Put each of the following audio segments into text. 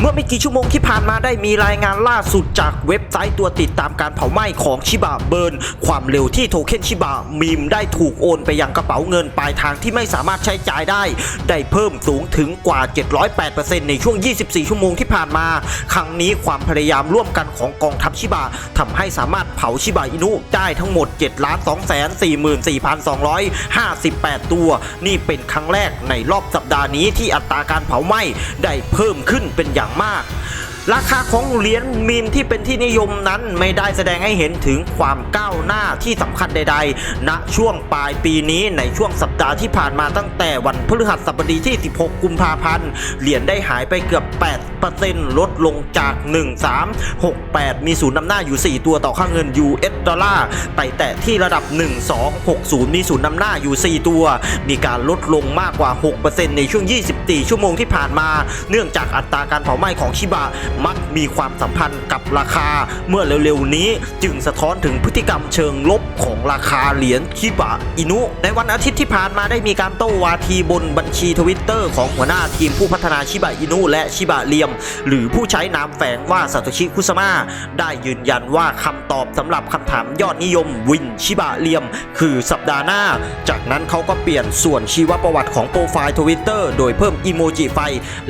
เมื่อไม่กี่ชั่วโมงที่ผ่านมาได้มีรายงานล่าสุดจากเว็บไซต์ตัวติดตามการเผาไหม้ของชิบะเบิร์น ความเร็วที่โทเค็นชิบะมีมได้ถูกโอนไปยังกระเป๋าเงินปลายทางที่ไม่สามารถใช้จ่ายได้ ได้เพิ่มสูงถึงกว่า 708%ในช่วง 24 ชั่วโมงที่ผ่านมา ครั้งนี้ความพยายามร่วมกันของกองทัพชิบะทำให้สามารถเผาชิบะอินุได้ทั้งหมด 7 2 4 4 258 ตัว นี่เป็นครั้งแรกในรอบสัปดาห์นี้ที่อัตราการเผาไหม้ได้เพิ่มขึ้นเป็นอย่างมาก ราคาของเหรียญมีมที่เป็นที่นิยมนั้นไม่ได้แสดงให้เห็นถึงความก้าวหน้าที่สำคัญใดๆ ณ ช่วงปลายปีนี้ในช่วงสัปดาห์ที่ผ่านมาตั้งแต่วันพฤหัสบดีที่ 16 กุมภาพันธ์ เหรียญได้หายไปเกือบ 8%ลดลงจาก 1368 มีศูนย์นำหน้าอยู่ 4 ตัวต่อค่าเงิน US ดอลลาร์ไต่แตะที่ระดับ 1260 มีศูนย์นำหน้าอยู่ 4 ตัว มีการลดลงมากกว่า 6%ในช่วง 24 ชั่วโมงที่ผ่านมา เนื่องจากอัตราการเผาไหม้ของชิบะมักมีความสัมพันธ์กับราคา เมื่อเร็วๆนี้จึงสะท้อนถึงพฤติกรรมเชิงลบของราคาเหรียญชิบะอินุ ในวันอาทิตย์ที่ผ่านมาได้มีการโต้วาทีบนบัญชีทวิตเตอร์ของหัวหน้าทีมผู้พัฒนาชิบะอินุ และชิบะเลียม หรือผู้ใช้นามแฝงว่าซาโตชิคุสมาได้ยืนยันว่าคำตอบสำหรับคำถามยอดนิยมวินชิบะเลียม คือสัปดาห์หน้า จากนั้นเขาก็เปลี่ยนส่วนชีวประวัติของโปรไฟล์ทวิตเตอร์โดยเพิ่มอีโมจิไฟ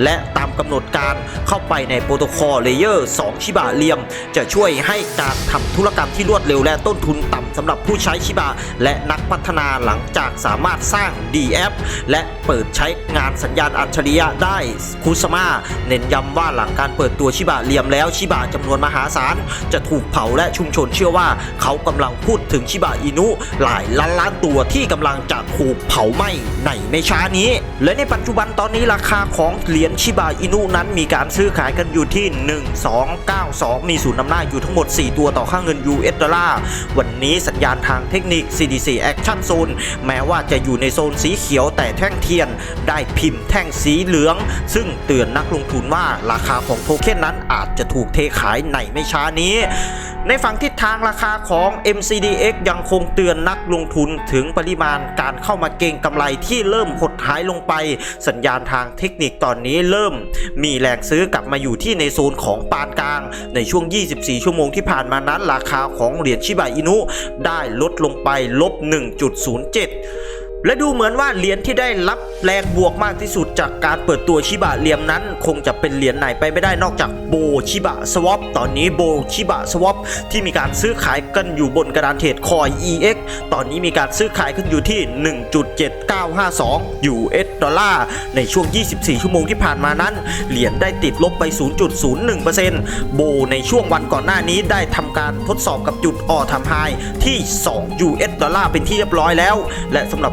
และตามกำหนดการเข้าไปในโปรโตคอเลเยอร์ 2 ชิบะเลียม จะช่วยให้การทำธุรกรรมที่รวดเร็วและต้นทุนต่ำสำหรับผู้ใช้ชิบะและนักพัฒนาหลังจากสามารถสร้าง DF และเปิดใช้งานสัญญาณอัจฉริยะได้คุสมาเน้นย้ำว่าหลังการเปิดตัวชิบะเลียมแล้วชิบะจำนวนมหาศาลจะถูกเผาและชุมชนเชื่อว่าเขากำลังพูดถึงชิบะอินุหลายล้านล้านตัวที่กำลังจะถูกเผาไหม้ในไม่ช้านี้ และในปัจจุบันตอนนี้ราคาของเหรียญชิบะอินุนั้นมีการซื้อขายกันอยู่ที่1292 มีศูนย์นำหน้าอยู่ทั้งหมด 4 ตัวต่อค่าเงิน US ดอลลาร์วันนี้สัญญาณทางเทคนิค CDC Action Zone แม้ว่าจะอยู่ในโซนสีเขียวแต่แท่งเทียน ได้พิมพ์แท่งสีเหลือง ซึ่งเตือนนักลงทุนว่าราคาของโทเค็นนั้นอาจจะถูกเทขายในไม่ช้านี้ ในฝั่งทิศทางราคาของ MCDX ยังคงเตือนนักลงทุนถึงปริมาณการเข้ามาเก็งกำไรที่เริ่มหดหายลงไป สัญญาณทางเทคนิคตอนนี้เริ่ม มีแรงซื้อกลับมาอยู่ที่ในโซนของปานกลาง ในช่วง 24 ชั่วโมงที่ผ่านมานั้น ราคาของเหรียญชิบะอินุได้ลดลงไปลบ 1.07 และดูเหมือนว่าเหรียญที่ได้รับแรงบวกมากที่สุดจากการเปิดตัวชิบะเหลี่ยมนั้น คงจะเป็นเหรียญไหนไปไม่ได้นอกจากโบชิบะสวอปตอนนี้โบชิบะสวอปที่มีการซื้อขายกันอยู่บนกระดานเทรดคอย EX ตอนนี้มีการซื้อขายกันอยู่ที่ 1.7952 US ดอลลาร์ในช่วง 24 ชั่วโมงที่ผ่านมานั้น เหรียญได้ติดลบไป 0.01%โบในช่วงวันก่อนหน้านี้ได้ทำการทดสอบกับจุดออทำไฮที่ 2 US ดอลลาร์เป็นที่เรียบร้อยแล้ว และสำหรับ